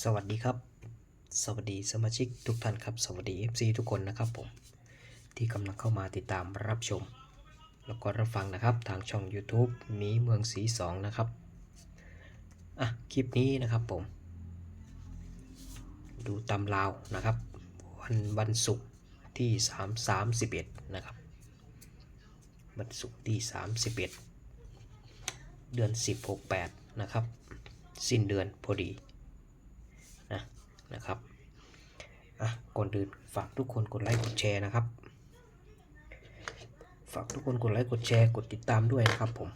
สวัสดีครับ สวัสดีสมาชิกทุกท่านครับ สวัสดี FC ทุกคนนะครับผม ที่กำลังเข้ามาติดตามรับชม แล้วก็รับฟังนะครับทางช่อง YouTube มีเมืองสีสองนะครับ อะ คลิปนี้นะครับผม ดูตำลาวนะครับ วันวันศุกร์ที่ 3 31 นะครับ วันศุกร์ที่ 31 เดือน 16 8 นะครับ สิ้นเดือนพอดี นะครับอะก่อนอื่นฝากทุกคนกดไลค์กดแชร์นะครับ ฝากทุกคนกดไลค์กดแชร์กดติดตามด้วยนะครับผม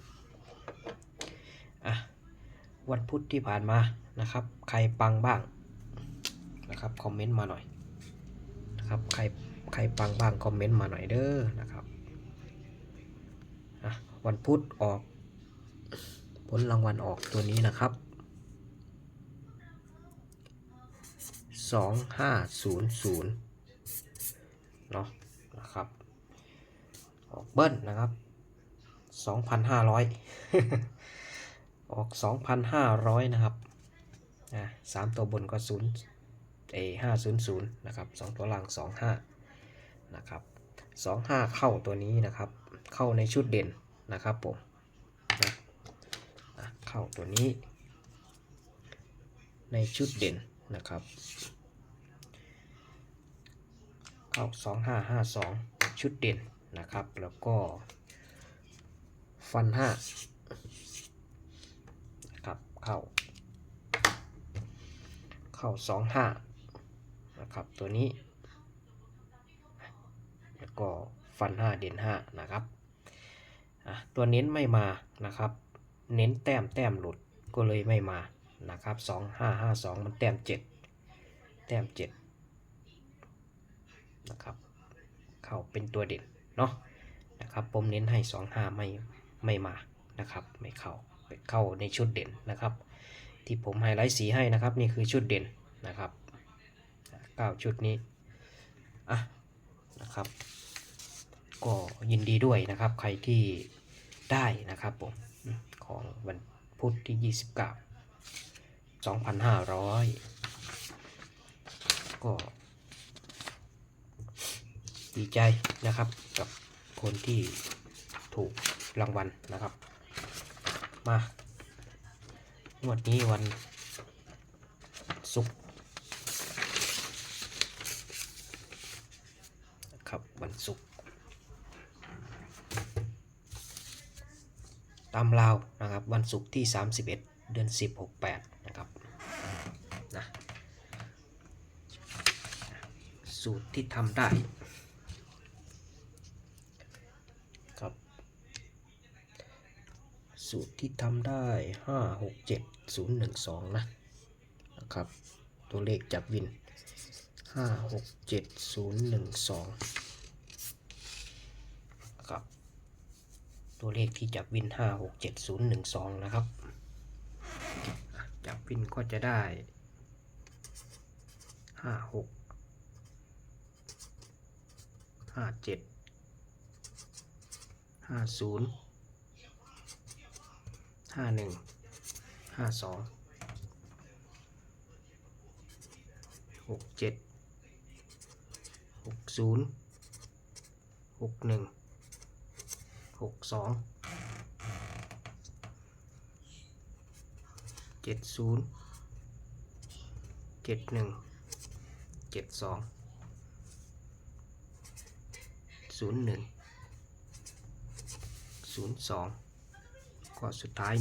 อะวันพุธที่ผ่านมานะครับ ใครปังบ้างนะครับคอมเมนต์มาหน่อยนะครับใครใครปังบ้างคอมเมนต์มาหน่อยเด้อนะครับอะวันพุธออกผลรางวัลออกตัวนี้นะครับ สองห้าศูนย์ศูนย์เนาะนะครับออกเบิ้ลนะครับสองพันห้าร้อยออกสองพันห้าร้อยนะครับอะสามตัวบนก็ศูนย์เอห้าศูนย์ศูนย์นะครับสองตัวล่างสองห้านะครับสองห้าเข้าตัวนี้นะครับ เข้าในชุดเด่นนะครับผมนะอะเข้าตัวนี้ในชุดเด่นนะครับ เข้า2552 ชุดเด่นนะครับ แล้วก็ฟัน5นะครับเข้า เข้า 25 นะครับ ตัวนี้ แล้วก็ฟัน 5 เด่น 5 นะครับ ตัวเน้นไม่มานะครับ เน้นแต้มแต้มหลุดก็เลยไม่มานะครับ 2552 มันแต้ม 7 แต้ม 7 นะครับเข้าเป็นตัวเด่นเนาะนะครับผมเน้นให้25ไม่ไม่มานะครับไม่เข้าเข้าในชุดเด่นนะครับ ที่ผมไฮไลท์สีให้นะครับนี่คือชุดเด่นนะครับเก้าชุดนี้อะนะครับก็ยินดีด้วยนะครับใครที่ได้นะครับผมอืมของวันพุธที่ 29 2,500 ก็ ดีใจนะครับ กับคนที่ถูกรางวัลนะครับ มางวดนี้วันศุกร์นะครับวันศุกร์ตามลาวนะครับวันศุกร์ที่ 31 เดือน 10 68 นะครับนะสูตรที่ทำได้ ครับ สูตรที่ทำได้ห้าหกเจ็ดศูนย์หนึ่งสองนะนะครับ ตัวเลขจับวินห้าหกเจ็ดศูนย์หนึ่งสองครับ ตัวเลขที่จับวินห้าหกเจ็ดศูนย์หนึ่งสองนะครับ จับวินก็จะได้ห้าหกห้าเจ็ด ห้าหนึ่งห้าสองหกเจ็ดหกศูนย์หกหนึ่งหกสองเจ็ดศูนย์เจ็ดหนึ่งเจ็ดสองศูนย์หนึ่ง02 ก็สุดท้าย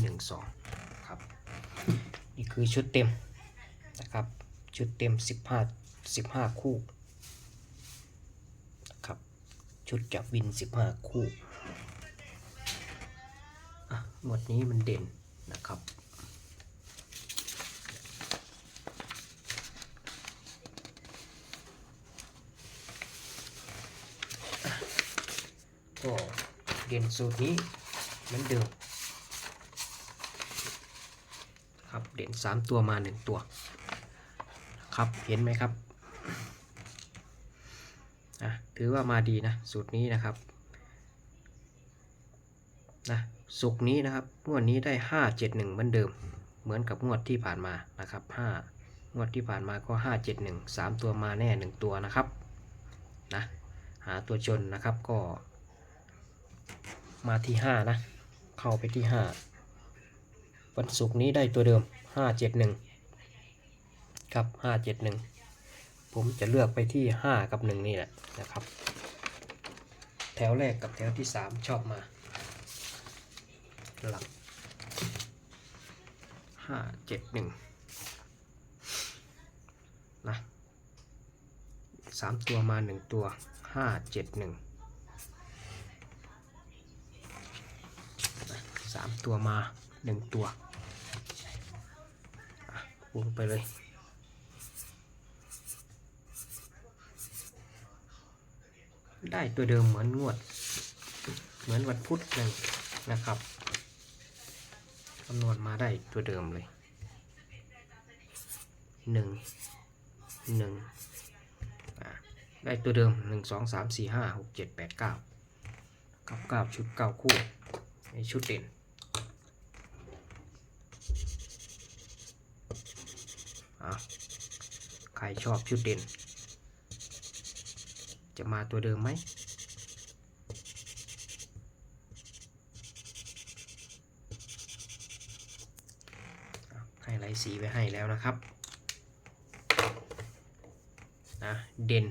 12 ครับ นี่คือชุดเต็มนะครับ ชุดเต็ม 15 15 คู่นะครับชุดจับวิน 15 คู่อะหมดนี้มันเด่นนะครับก็เด่นสูตรนี้เหมือนเดิมครับ เด่นสามตัวมาหนึ่งตัวครับเห็นไหมครับอะถือว่ามาดีนะสูตรนี้นะครับนะสุกนี้นะครับงวดนี้ได้ห้าเจ็ดหนึ่งเหมือนเดิม เหมือนกับงวดที่ผ่านมานะครับห้างวดที่ผ่านมาก็ห้าเจ็ดหนึ่งสามตัวมาแน่หนึ่งตัวนะครับนะหาตัวชนนะครับก็ มาที่ห้านะ เข้าไปที่ห้าวันศุกร์นี้ได้ตัวเดิม ห้าเจ็ดหนึ่งครับห้าเจ็ดหนึ่งผมจะเลือกไปที่ห้ากับหนึ่งนี่แหละนะครับ แถวแรกกับแถวที่สามชอบมา หลักห้าเจ็ดหนึ่งนะสามตัวมาหนึ่งตัวห้าเจ็ดหนึ่งสามตัวมาหนึ่งตัว อะวงไปเลย ได้ตัวเดิมเหมือนงวด เหมือนวันพุธเลยนะครับคำนวณมาได้ตัวเดิมเลยหนึ่งหนึ่งได้ตัวเดิมหนึ่งสองสามสี่ห้าหกเจ็ดแปดเก้าเก้าเก้าชุดเก้าคู่ในชุดเด่นอะ ใครชอบชุดเด่น จะมาตัวเดิมไหมให้ไลท์สีไว้ให้แล้วนะครับนะเด่น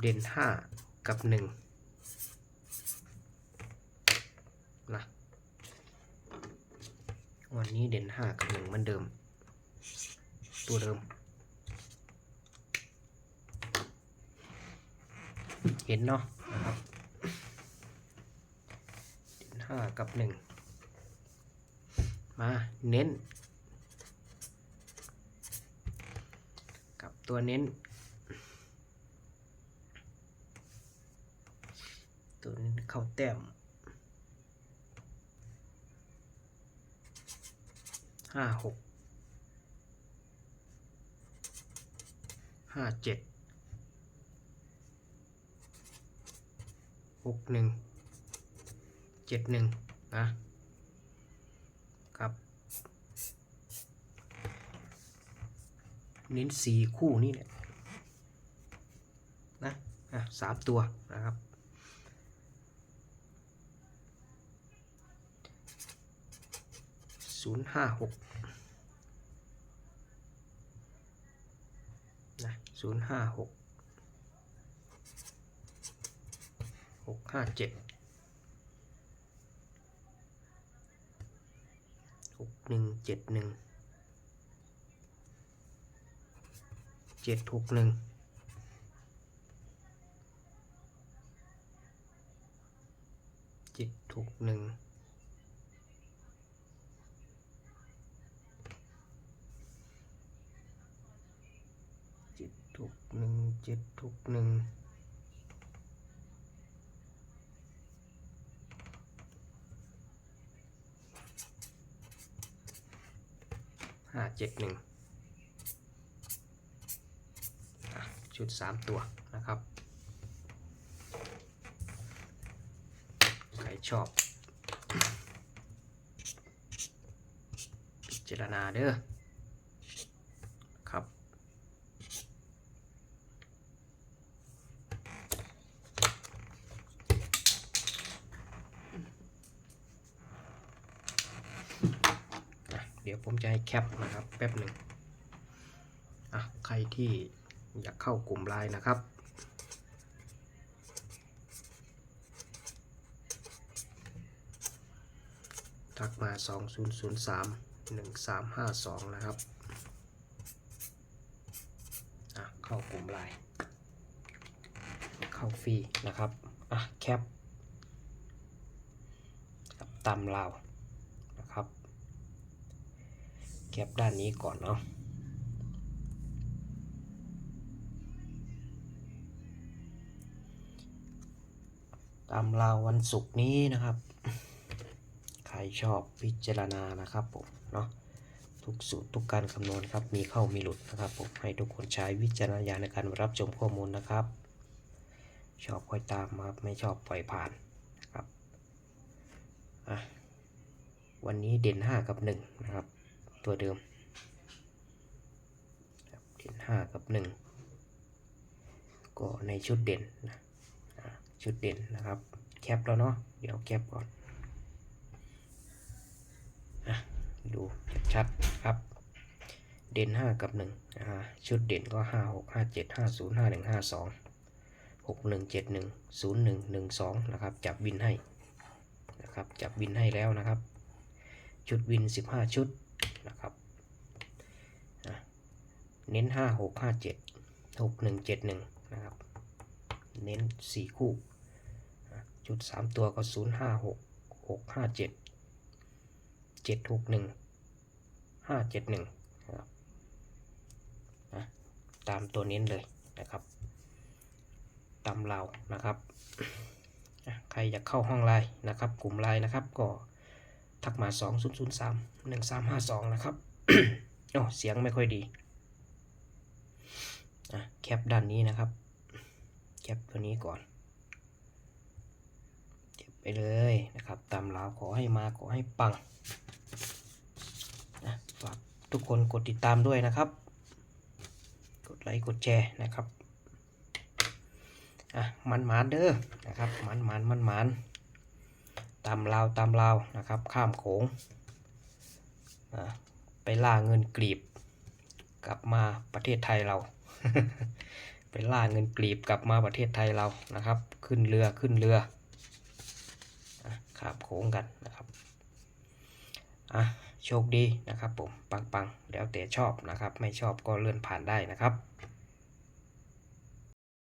เด่นห้ากับหนึ่งนะวันนี้เด่นห้ากับหนึ่งเหมือนเดิม ตัวเดิม เห็นเนาะนะครับห้ากับหนึ่งมาเน้น กับตัวเน้น ตัวนี้เข้าแต้มห้าหกห้าเจ็ดหกหนึ่งเจ็ดหนึ่งนะครับเน้นสี่คู่นี่แหละนะอะสามตัวนะครับ ศูนย์ห้าหกนะศูนย์ห้าหกหกห้าเจ็ดหกหนึ่งเจ็ดหนึ่งเจ็ดหกหนึ่งเจ็ดหกหนึ่ง หกหนึ่งเจ็ดหกหนึ่งห้าเจ็ดหนึ่งชุดสามตัวนะครับ ใครชอบพิจารณาเด้อครับ อะเดี๋ยวผมจะให้แคปนะครับแป๊บหนึ่งอะใครที่อยากเข้ากลุ่มไลน์นะครับทักมา 2003 1352 นะครับอะเข้ากลุ่มไลน์เข้าฟรีนะครับอะแคปกับตำลาวนะครับ แคปด้านนี้ก่อนเนาะตามราววันศุกร์นี้นะครับ ใครชอบพิจารณานะครับผมเนาะทุกสูตรทุกการคำนวณครับมีเข้ามีหลุดนะครับผมให้ทุกคนใช้วิจารณญาณในการรับชมข้อมูลนะครับ ชอบค่อยตามครับไม่ชอบปล่อยผ่านนะครับอะวันนี้เด่นห้ากับหนึ่งนะครับ ตัวเดิมเด่นห้ากับหนึ่งก็ในชุดเด่นนะชุดเด่นนะครับ แคปแล้วเนาะเดี๋ยวแคปก่อนอะดูชัดครับ เด่นห้ากับหนึ่งนะฮะชุดเด่นก็ห้าหกห้าเจ็ดห้าศูนย์ห้าหนึ่งห้าสองหกหนึ่งเจ็ดหนึ่งศูนย์หนึ่งหนึ่งสองนะครับ จับวินให้นะครับ จับวินให้แล้วนะครับ ชุดวินสิบห้าชุด นะครับอะเน้นห้าหกห้าเจ็ดหกหนึ่งเจ็ดหนึ่งนะครับ เน้นสี่คู่อะชุดสามตัวก็ศูนย์ห้าหกหกห้าเจ็ดเจ็ดหกหนึ่งห้าเจ็ดหนึ่งตามตัวเน้นเลยนะครับตามเรานะครับ ใครอยากเข้าห้องไลน์นะครับ กลุ่มไลน์นะครับก็ ทักมา 2 0 0 3 1 3 5 2 นะครับโอ้เสียงไม่ค่อยดีอะแคปด้านนี้นะครับ แคปตัวนี้ก่อนเก็บไปเลยนะครับ ตามเราขอให้มาขอให้ปังนะฝากทุกคนกดติดตามด้วยนะครับ กดไลค์กดแชร์นะครับ อะมันหมานเด้อนะครับมันหมานมันหมาน ตามลาวตามลาวนะครับ ข้ามโขงอะไปล่าเงินกรีบ กลับมาประเทศไทยเรา ไปล่าเงินกรีบกลับมาประเทศไทยเรานะครับ ขึ้นเรือขึ้นเรือข้ามโขงกันนะครับอะโชคดีนะครับผมปังๆแล้วแต่ชอบนะครับ ไม่ชอบก็เลื่อนผ่านได้นะครับ